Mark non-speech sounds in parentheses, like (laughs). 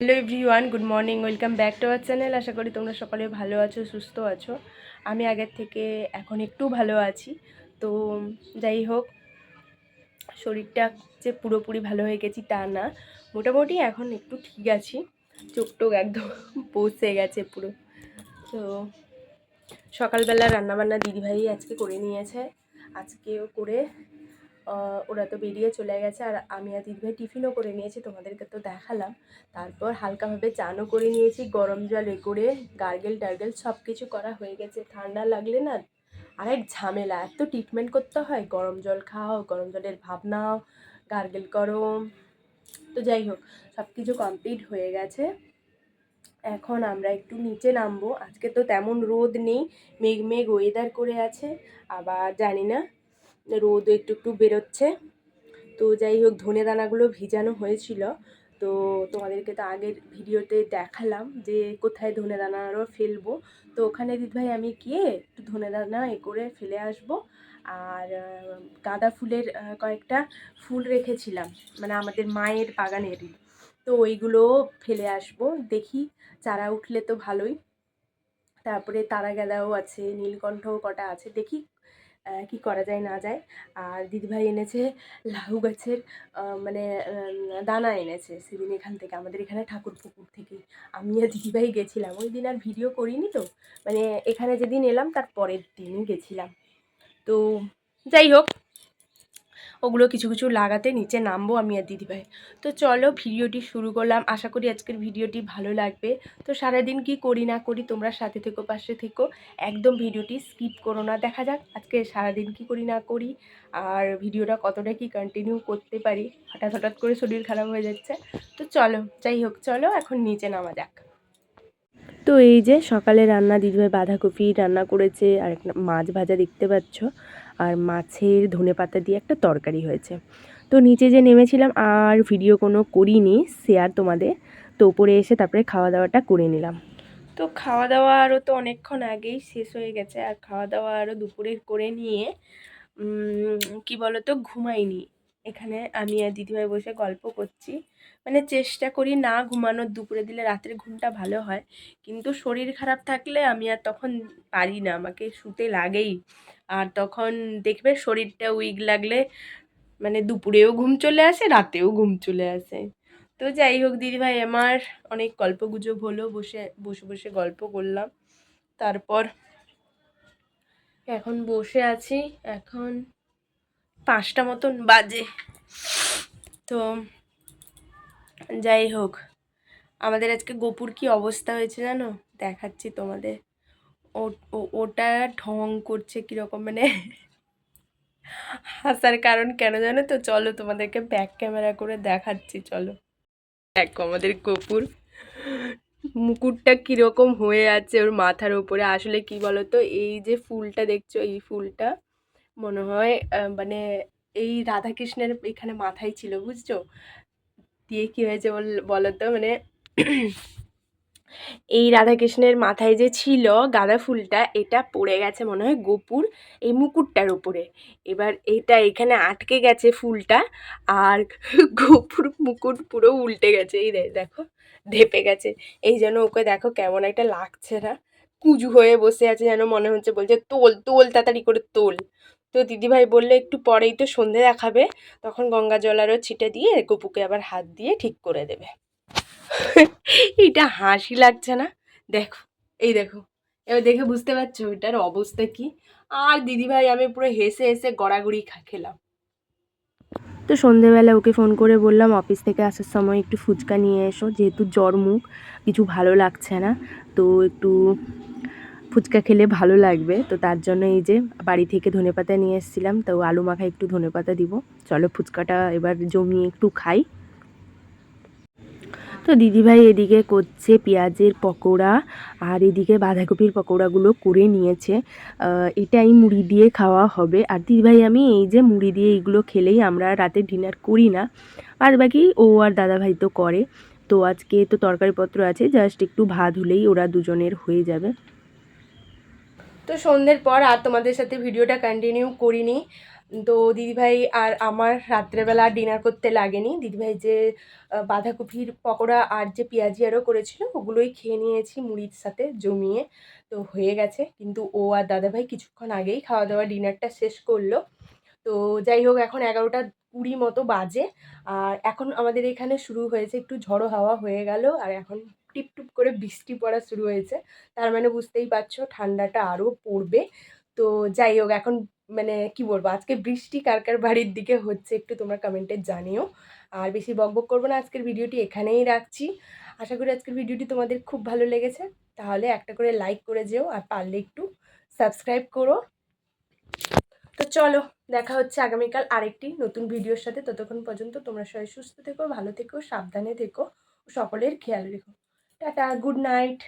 Hello everyone, good morning, welcome back to our channel. আশা করি তোমরা সকলে ভালো আছো, সুস্থ আছো। আমি আগের থেকে এখন একটু ভালো আছি। তো যাই হোক, শরীরটা যে পুরোপুরি ভালো হয়ে গেছি তা না। মোটামুটি এখন একটু ঠিক আছি। চোখ টোক একদম (laughs) বসে গেছে পুরো। তো সকালবেলা রান্নাবান্না দিদিভাই আজকে করে নিয়েছে। আজকেও করে ওরা তো বেরিয়ে চলে গেছে আর আমি আর দিদিভাই টিফিনও করে নিয়েছি, তোমাদেরকে তো দেখালাম। তারপর হালকাভাবে চানও করে নিয়েছি, গরম জল এ করে গার্গেল টার্গেল সব কিছু করা হয়ে গেছে। ঠান্ডা লাগলে না আরেক ঝামেলা, এত ট্রিটমেন্ট করতে হয়, গরম জল খাও, গরম জলের ভাব নাও গার্গেল করো। তো যাই হোক সব কিছু কমপ্লিট হয়ে গেছে। এখন আমরা একটু নিচে নামবো, আজকে তো তেমন রোদ নেই, মেঘ মেঘ ওয়েদার করে আছে, আবার জানি না রোদ একটু একটু বেরোচ্ছে। তো যাই হোক, ধনে দানাগুলো ভিজানো হয়েছিল। তো তোমাদেরকে তো আগের ভিডিওতে দেখালাম যে কোথায় ধনে দানা আরও ফেলব। তো ওখানে দিদিভাই, আমি গিয়ে একটু ধনে দানা এ করে ফেলে আসব। আর গাঁদা ফুলের কয়েকটা ফুল রেখেছিলাম। মানে আমাদের মায়ের বাগানেরই। তো ওইগুলো ফেলে আসব। দেখি চারা উঠলে তো ভালোই। তারপরে তারা গাঁদাও আছে, নীলকণ্ঠও কটা আছে। দেখি কি করা যায় না যায়। আর দিদিভাই এনেছে লাউ গাছের মানে দানা এনেছে। সেদিন এখান থেকে, আমাদের এখানে ঠাকুর পুকুর থেকে। আমি আর দিদিভাই গেছিলাম। ওই দিন আর ভিডিও করিনি তো। মানে এখানে যেদিন এলাম, তার পরের দিনই গেছিলাম। তো, যাই হোক। ওগুলো কিছু কিছু লাগাতে নিচে নামবো আমি আর দিদিভাই। তো চলো ভিডিওটি শুরু করলাম। আশা করি আজকের ভিডিওটি ভালো লাগবে। তো সারাদিন কি করি না করি তোমরা সাথে থেকো, পাশে থেকো। একদম ভিডিওটি স্কিপ করো না। দেখা যাক আজকে সারাদিন কি করি না করি আর ভিডিওটা কতটা কি কন্টিনিউ করতে পারি। হঠাৎ হঠাৎ করে শরীর খারাপ হয়ে যাচ্ছে। তো চলো, যাই হোক, চলো এখন নিচে নামা যাক। তো এই যে সকালে রান্না, দিদিভাই বাঁধাকপি রান্না করেছে। আর একটা মাছ ভাজা দেখতে পাচ্ছ। আর মাছের ধনে পাতা দিয়ে একটা তরকারি হয়েছে। তো নিচে যে নেমেছিলাম, আর ভিডিও কোনো করিনি শেয়ার তোমাদের। তো উপরে এসে তারপরে খাওয়া দাওয়াটা করে নিলাম। তো খাওয়া দাওয়া আরও তো অনেকক্ষণ আগেই শেষ হয়ে গেছে। আর খাওয়া দাওয়া আরও দুপুরের করে নিয়ে কি বলতো, ঘুমাইনি। এখানে আমি আর দিদিভাই বসে গল্প করছি। মানে চেষ্টা করি না ঘুমানোর, দুপুরে দিলে রাতের ঘুমটা ভালো হয়। কিন্তু শরীর খারাপ থাকলে আমি আর তখন পারি না, আমাকে শুতে লাগেই। আর তখন দেখবে শরীরটা উইক লাগলে মানে দুপুরেও ঘুম চলে আসে, রাতেও ঘুম চলে আসে। তো যাই হোক, দিদিভাই আমার অনেক গল্প গুজব হলো, বসে বসে বসে গল্প করলাম। তারপর এখন বসে আছি, এখন পাঁচটা মতন বাজে। তো যাই হোক, আমাদের আজকে গোপুর কি অবস্থা হয়েছে জানো? দেখাচ্ছি তোমাদের। ওটা ঢং করছে কীরকম মানে হাসার কারণ কেন জানো তো? চলো তোমাদেরকে ব্যাক ক্যামেরা করে দেখাচ্ছি, চলো। দেখো আমাদের কপুর মুকুটটা কীরকম হয়ে আছে ওর মাথার উপরে। আসলে কি বলো তো এই যে ফুলটা দেখছ, এই ফুলটা মনে হয় মানে এই রাধাকৃষ্ণের এখানে মাথায় ছিল, বুঝছ? দিয়ে কী হয়েছে বল- বলো তো মানে (clears throat) এই রাধাকৃষ্ণের মাথায় যে ছিল গাঁদা ফুলটা, এটা পড়ে গেছে মনে হয় গোপুর এই মুকুটটার উপরে। এবার এটা এখানে আটকে গেছে ফুলটা, আর (laughs) গোপুর মুকুট পুরো উল্টে গেছে, এই দেখো, ধেপে গেছে। এই যেন ওকে দেখো কেমন একটা লাগছে না। কুজু হয়ে বসে আছে যেন মনে হচ্ছে বলছে, তোল তোল, তাড়াতাড়ি করে তোল। তো দিদিভাই বললে একটু পরেই তো সন্ধে দেখাবে। তখন গঙ্গা জল আরও ছিটে দিয়ে গপুকে আবার হাত দিয়ে ঠিক করে দেবে। এটা হাসি লাগছে না? দেখো, এই দেখো, এবার দেখে বুঝতে পারছ ওইটার অবস্থা কি? আর দিদিভাই, আমি পুরো হেসে হেসে গড়াগড়ি খেলাম। তো সন্ধেবেলা ওকে ফোন করে বললাম, অফিস থেকে আসার সময় একটু ফুচকা নিয়ে এসো, যেহেতু জ্বর মুখ, কিছু ভালো লাগছে না। তো একটু ফুচকা খেলে ভালো লাগবে। তো তার জন্য এই যে বাড়ি থেকে ধনেপাতা নিয়ে এসেছিলাম, তো আলু মাখায় একটু ধনেপাতা দিব। চলো ফুচকাটা এবার জমিয়ে একটু খাই। তো দিদিভাই এদিকে করছে পেঁয়াজের পকোড়া, আর এদিকে বাঁধাকপির পকোড়াগুলো করে নিয়েছে। এটাই মুড়ি দিয়ে খাওয়া হবে। আর দিদিভাই, আমি এই যে মুড়ি দিয়ে এইগুলো খেলেই আমরা রাতে ডিনার করি না। আর বাকি ও আর দাদাভাই তো করে। তো আজকে তো তরকারিপত্র আছে, জাস্ট একটু ভাত হলেই ওরা দুজনের হয়ে যাবে। তো সন্ধ্যের পর আর তোমাদের সাথে ভিডিওটা কন্টিনিউ করিনি। তো দিদিভাই আর আমার রাত্রেবেলা ডিনার করতে লাগেনি। দিদিভাই যে বাঁধাকপির পকোড়া আর যে পেঁয়াজি আরও করেছিল, ওগুলোই খেয়ে নিয়েছি মুড়ির সাথে জমিয়ে। তো হয়ে গেছে। কিন্তু ও আর দাদাভাই কিছুক্ষণ আগেই খাওয়া দাওয়া ডিনারটা শেষ করল। তো যাই হোক, এখন এগারোটা কুড়ি মতো বাজে। আর এখন আমাদের এখানে শুরু হয়েছে, একটু ঝড়ো হাওয়া হয়ে গেল। আর এখন টিপ টুপ করে বৃষ্টি পড়া শুরু হয়েছে। তার মানে বুঝতেই পারছ ঠান্ডাটা আরও পড়বে। তো যাই হোক, এখন মানে কি বলব, আজকে বৃষ্টি কার কার বাড়ির দিকে হচ্ছে একটু তোমরা কমেন্টে জানিও। আর বেশি বকবক করব না, আজকের ভিডিওটি এখানেই রাখছি। আশা করি আজকের ভিডিওটি তোমাদের খুব ভালো লেগেছে। তাহলে একটা করে লাইক করে যেও, আর পারলে একটু সাবস্ক্রাইব করো। তো চলো, দেখা হচ্ছে আগামীকাল আরেকটি নতুন ভিডিওর সাথে। ততক্ষণ পর্যন্ত তোমরা সবাই সুস্থ থেকো, ভালো থেকো, সাবধানে থেকো, সকলের খেয়াল রেখো। Tata good night